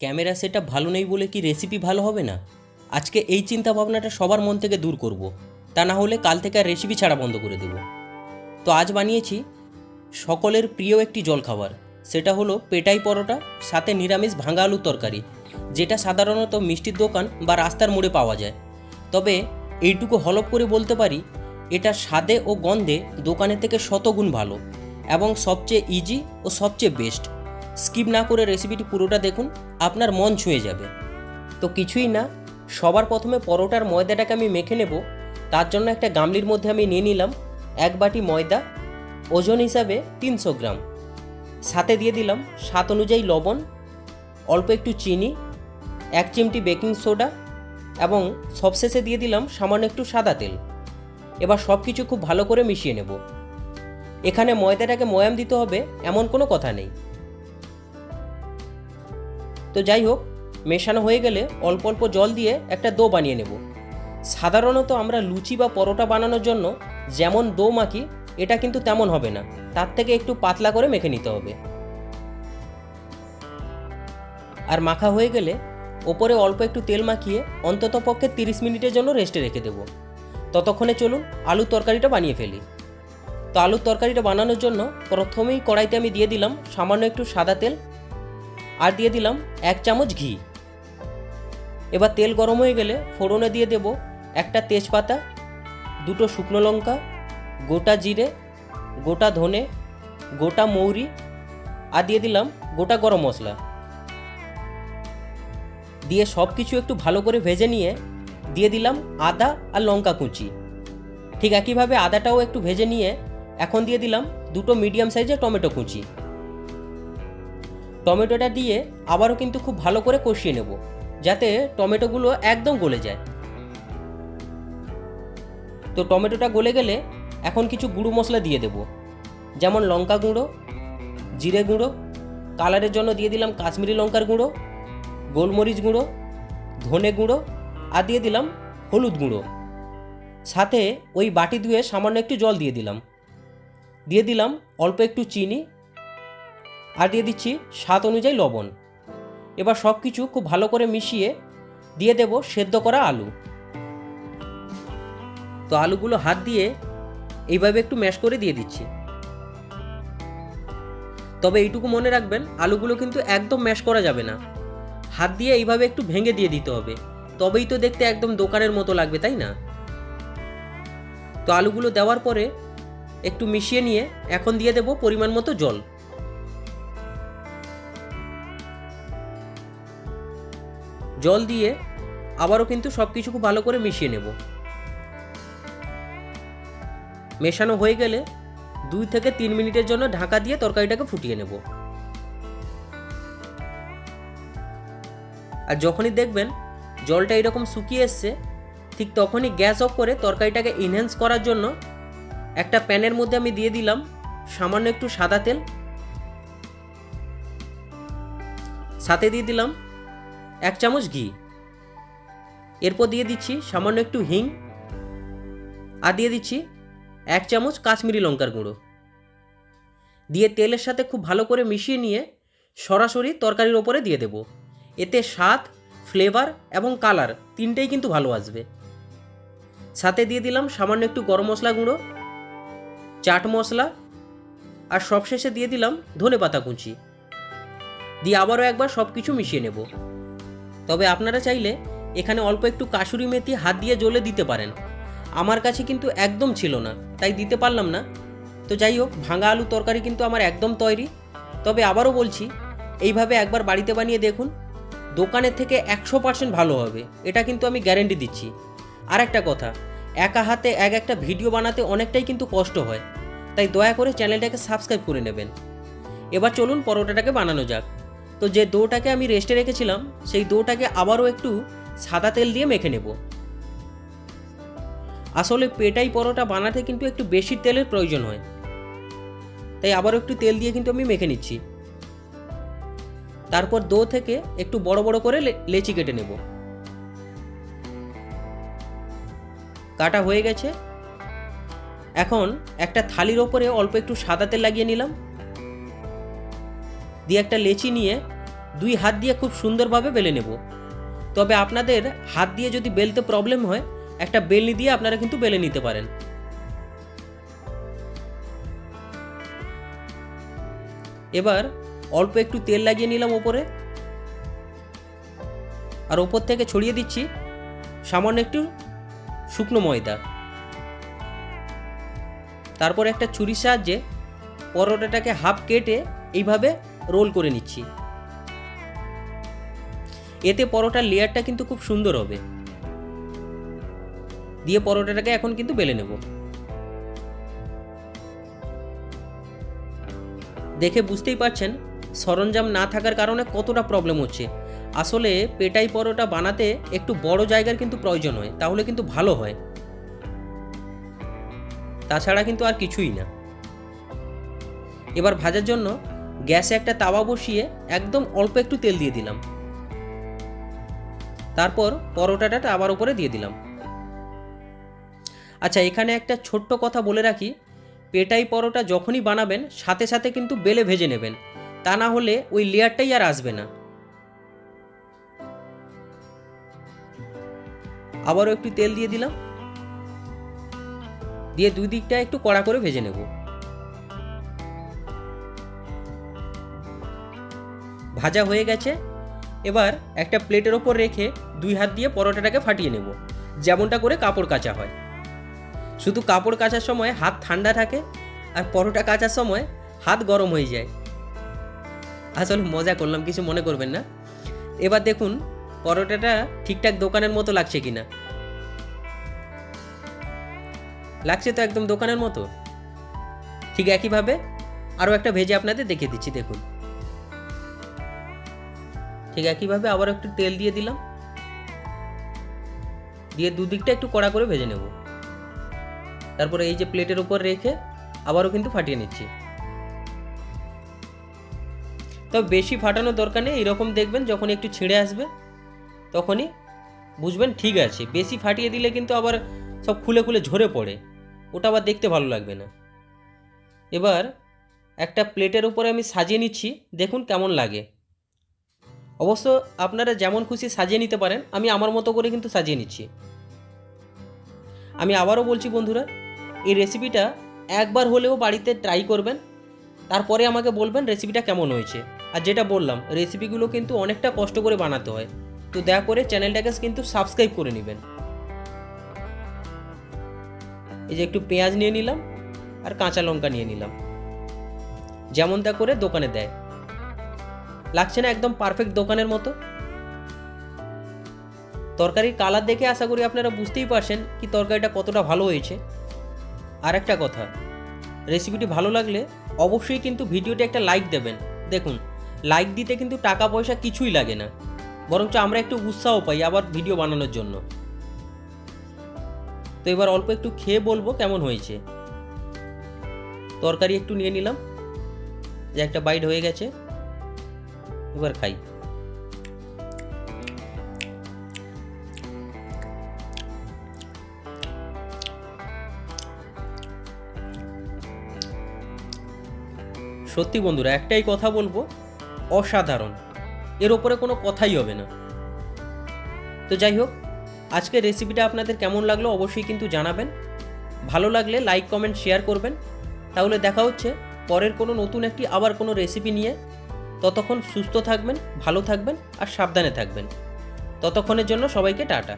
Camera setup ভালো নেই বলে কি রেসিপি ভালো হবে না? আজকে এই চিন্তা ভাবনাটা সবার মন থেকে দূর করব। তা না হলে কাল থেকে আর রেসিপি ছাড়া বন্ধ করে দেব। তো আজ বানিয়েছি সকলের প্রিয় একটি জলখাবার। সেটা হলো পেটাই পরোটা, সাথে নিরামিষ ভাঙা আলুর তরকারি, যেটা সাধারণত মিষ্টির দোকান বা রাস্তার মোড়ে পাওয়া যায়। তবে এইটুকু হলপ করে বলতে পারি এটা স্বাদে ও গন্ধে দোকানের থেকে শতগুণ ভালো এবং সবচেয়ে ইজি ও সবচেয়ে বেস্ট স্কিপ না করে রেসিপিটি পুরোটা দেখুন, আপনার মন ছুঁয়ে যাবে। তো কিছুই না, সবার প্রথমে পরোটার ময়দাটাকে আমি মেখে নেব, তার জন্য একটা গামলির মধ্যে আমি নিয়ে নিলাম এক বাটি ময়দা, ওজন হিসাবে তিনশো গ্রাম। সাথে দিয়ে দিলাম স্বাদ অনুযায়ী লবণ, অল্প একটু চিনি, এক চিমটি বেকিং সোডা এবং সবশেষে দিয়ে দিলাম সামান্য একটু সাদা তেল। এবার সব কিছু খুব ভালো করে মিশিয়ে নেব। এখানে ময়দাটাকে ময়াম দিতে হবে, এমন কোনো কথা নেই। তো যাই হোক, মেশানো হয়ে গেলে অল্প অল্প জল দিয়ে একটা দো বানিয়ে নেব। সাধারণত আমরা লুচি বা পরোটা বানানোর জন্য যেমন দো মাখি, এটা কিন্তু তেমন হবে না। তার থেকে একটু পাতলা করে মেখে নিতে হবে। আর মাখা হয়ে গেলে ওপরে অল্প একটু তেল মাখিয়ে অন্তত পক্ষে তিরিশ মিনিটের জন্য রেস্টে রেখে দেবো। ততক্ষণে চলুন আলুর তরকারিটা বানিয়ে ফেলি। তো আলুর তরকারিটা বানানোর জন্য প্রথমেই কড়াইতে আমি দিয়ে দিলাম সামান্য একটু সাদা তেল আর দিয়ে দিলাম এক চামচ ঘি। এবার তেল গরম হয়ে গেলে ফোড়নে দিয়ে দেব একটা তেজপাতা, দুটো শুকনো লঙ্কা, গোটা জিরে, গোটা ধনে, গোটা মৌরি আর দিয়ে দিলাম গোটা গরম মশলা। দিয়ে সব কিছু একটু ভালো করে ভেজে নিয়ে দিয়ে দিলাম আদা আর লঙ্কা কুচি। ঠিক একইভাবে আদাটাও একটু ভেজে নিয়ে এখন দিয়ে দিলাম দুটো মিডিয়াম সাইজের টমেটো কুচি। টমেটোটা দিয়ে আবারও কিন্তু খুব ভালো করে কষিয়ে নেব, যাতে টমেটোগুলো একদম গলে যায়। তো টমেটোটা গলে গেলে এখন কিছু গুঁড়ো মশলা দিয়ে দেব, যেমন লঙ্কা গুঁড়ো, জিরে গুঁড়ো, কালারের জন্য দিয়ে দিলাম কাশ্মীরি লঙ্কার গুঁড়ো, গোলমরিচ গুঁড়ো, ধনে গুঁড়ো, আর দিয়ে দিলাম হলুদ গুঁড়ো। সাথে ওই বাটি ধুয়ে সামান্য একটু জল দিয়ে দিলাম। দিয়ে দিলাম অল্প একটু চিনি আর দিয়ে দিচ্ছি স্বাদ অনুযায়ী লবণ। এবার সব কিছু খুব ভালো করে মিশিয়ে দিয়ে দেব সেদ্ধ করা আলু। তো আলুগুলো হাত দিয়ে এইভাবে একটু ম্যাশ করে দিয়ে দিচ্ছি। তবে এইটুকু মনে রাখবেন, আলুগুলো কিন্তু একদম ম্যাশ করা যাবে না। হাত দিয়ে এইভাবে একটু ভেঙে দিয়ে দিতে হবে। তবেই তো দেখতে একদম দোকানের মতো লাগবে, তাই না? তো আলুগুলো দেওয়ার পরে একটু মিশিয়ে নিয়ে এখন দিয়ে দেব পরিমাণ মতো জল। জল দিয়ে আবারও কিন্তু সব কিছু খুব ভালো করে মিশিয়ে নেব। মেশানো হয়ে গেলে দুই থেকে তিন মিনিটের জন্য ঢাকা দিয়ে তরকারিটাকে ফুটিয়ে নেব। আর যখনই দেখবেন জলটা এরকম শুকিয়ে এসছে, ঠিক তখনই গ্যাস অফ করে তরকারিটাকে ইনহ্যান্স করার জন্য একটা প্যানের মধ্যে আমি দিয়ে দিলাম সামান্য একটু সাদা তেল। সাথে দিয়ে দিলাম এক চামচ ঘি। এরপর দিয়ে দিচ্ছি সামান্য একটু হিং। আর দিয়ে দিচ্ছি এক চামচ কাশ্মীরি লঙ্কার গুঁড়ো। দিয়ে তেলের সাথে খুব ভালো করে মিশিয়ে নিয়ে সরাসরি তরকারির ওপরে দিয়ে দেব। এতে স্বাদ, ফ্লেভার এবং কালার তিনটেই কিন্তু ভালো আসবে। সাথে দিয়ে দিলাম সামান্য একটু গরম মশলা গুঁড়ো, চাট মশলা, আর সবশেষে দিয়ে দিলাম ধনে পাতা কুচি। দিয়ে আবারও একবার সব কিছু মিশিয়ে নেব। তবে আপনারা চাইলে এখানে অল্প একটু কাসুরি মেথি হাত দিয়ে জ্বলে দিতে পারেন। আমার কাছে কিন্তু একদম ছিল না, তাই দিতে পারলাম না। তো যাই হোক, ভাঙা আলু তরকারি কিন্তু আমার একদম তৈরি। তবে আবারও বলছি, এইভাবে একবার বাড়িতে বানিয়ে দেখুন, দোকানের থেকে একশো পার্সেন্ট ভালো হবে, এটা কিন্তু আমি গ্যারেন্টি দিচ্ছি। আর একটা কথা, একা হাতে এক একটা ভিডিও বানাতে অনেকটাই কিন্তু কষ্ট হয়, তাই দয়া করে চ্যানেলটাকে সাবস্ক্রাইব করে নেবেন। এবার চলুন পরোটাটাকে বানানো যাক। তো যে দোটাকে আমি রেস্টে রেখেছিলাম, সেই দোটাকে আবারও একটু সাদা তেল দিয়ে মেখে নেব। আসলে পেটাই পরোটা বানাতে কিন্তু একটু বেশি তেলের প্রয়োজন হয়। তাই আবারও একটু তেল দিয়ে কিন্তু আমি মেখে নিচ্ছি। তারপর দো থেকে একটু বড় বড় করে লেচি কেটে নেব। কাটা হয়ে গেছে। এখন একটা থালির ওপরে অল্প একটু সাদা তেল লাগিয়ে নিলাম। দিয়ে একটা লেচি নিয়ে দুই হাত দিয়ে খুব সুন্দরভাবে বেলে নেব। তবে আপনাদের হাত দিয়ে যদি বেলতে প্রবলেম হয়, একটা বেলনি দিয়ে আপনারা কিন্তু বেলে নিতে পারেন। এবার অল্প একটু তেল লাগিয়ে নিলাম ওপরে। আর ওপর থেকে ছড়িয়ে দিচ্ছি সামান্য একটু শুকনো ময়দা। তারপর একটা ছুরির সাহায্যে পরোটাটাকে হাফ কেটে এইভাবে রোল করে নিচ্ছি। এতে পরোটার লেয়ারটা কিন্তু খুব সুন্দর হবে। দিয়ে পরোটাটাকে এখন কিন্তু বেলে নেব। দেখে বুঝতেই পারছেন, সরঞ্জাম না থাকার কারণে কতটা প্রবলেম হচ্ছে। আসলে পেটাই পরোটা বানাতে একটু বড় জায়গার কিন্তু প্রয়োজন হয়, তাহলে কিন্তু ভালো হয়। তাছাড়া কিন্তু আর কিছুই না। এবার ভাজার জন্য গ্যাসে একটা তাওয়া বসিয়ে একদম অল্প একটু তেল দিয়ে দিলাম। তারপর পরোটাটা আবার উপরে দিয়ে দিলাম। আচ্ছা এখানে একটা ছোট্ট কথা বলে রাখি, পেটাই পরোটা যখনই বানাবেন, সাথে সাথে কিন্তু বেলে ভেজে নেবেন। তা না হলে ওই লেয়ারটাই আর আসবে না। আবারও একটু তেল দিয়ে দিলাম। দিয়ে দুই দিকটা একটু কড়া করে ভেজে নেব। ভাজা হয়ে গেছে। এবার একটা প্লেটের ওপর রেখে দুই হাত দিয়ে পরোটাটাকে ফাটিয়ে নেব, যেমনটা করে কাপড় কাচা হয়। শুধু কাপড় কাচার সময় হাত ঠান্ডা থাকে আর পরোটা কাচার সময় হাত গরম হয়ে যায়। আসলে মজা করলাম, কিছু মনে করবেন না। এবার দেখুন পরোটাটা ঠিকঠাক দোকানের মতো লাগছে কিনা। লাগছে তো একদম দোকানের মতো। ঠিক একইভাবে আরও একটা ভেজে আপনাদের দেখিয়ে দিচ্ছি, দেখুন। ঠিক একইভাবে আবার একটু তেল দিয়ে দিলাম। দিয়ে দুদিকটা একটু কড়া করে ভেজে নেব। তারপরে এই যে প্লেটের উপর রেখে আবারও কিন্তু ফাটিয়ে নিচ্ছি। তবে বেশি ফাটানোর দরকার নেই এরকম দেখবেন যখন একটু ছিঁড়ে আসবে, তখনই বুঝবেন ঠিক আছে। বেশি ফাটিয়ে দিলে কিন্তু আবার সব খুলে খুলে ঝরে পড়ে। ওটা আবার দেখতে ভালো লাগবে না। এবার একটা প্লেটের উপরে আমি সাজিয়ে নিচ্ছি, দেখুন কেমন লাগে। অবশ্য আপনারা যেমন খুশি সাজিয়ে নিতে পারেন, আমি আমার মতো করে কিন্তু সাজিয়ে নিচ্ছি। আমি আবারও বলছি বন্ধুরা, এই রেসিপিটা একবার হলেও বাড়িতে ট্রাই করবেন, তারপরে আমাকে বলবেন রেসিপিটা কেমন হয়েছে। আর যেটা বললাম রেসিপিগুলো কিন্তু অনেকটা কষ্ট করে বানাতে হয়। তো দয়া করে চ্যানেলটাকে কিন্তু সাবস্ক্রাইব করে নেবেন। এই যে একটু পেঁয়াজ নিয়ে নিলাম আর কাঁচা লঙ্কা নিয়ে নিলাম। যেমন তা করে দোকানে দেয়। লাগছে না একদম পারফেক্ট দোকানের মতো? তরকারির কালার দেখে আশা করি আপনারা বুঝতেই পারছেন কি তরকারিটা কতটা ভালো হয়েছে। আর একটা কথা রেসিপিটি ভালো লাগলে অবশ্যই কিন্তু ভিডিওটি একটা লাইক দেবেন। দেখুন লাইক দিতে কিন্তু টাকা পয়সা কিছুই লাগে না। বরঞ্চ আমরা একটু উৎসাহ পাই আবার ভিডিও বানানোর জন্য। তো এবার অল্প একটু খেয়ে বলব কেমন হয়েছে। তরকারি একটু নিয়ে নিলাম। যে একটা বাইট হয়ে গেছে। এবার খাই। সত্যি বন্ধুরা, একটাই কথা বলব, অসাধারণ। এর ওপরে কোনো কথাই হবে না। তো যাই হোক, আজকের রেসিপিটা আপনাদের কেমন লাগল অবশ্যই কিন্তু জানাবেন। ভালো লাগলে লাইক কমেন্ট শেয়ার করবেন। তাহলে দেখা হচ্ছে পরের কোনো নতুন একটি আবার কোনো রেসিপি নিয়ে। ততক্ষণ সুস্থ থাকবেন ভালো থাকবেন আর সাবধানে থাকবেন। ততক্ষণের জন্য সবাইকে টাটা।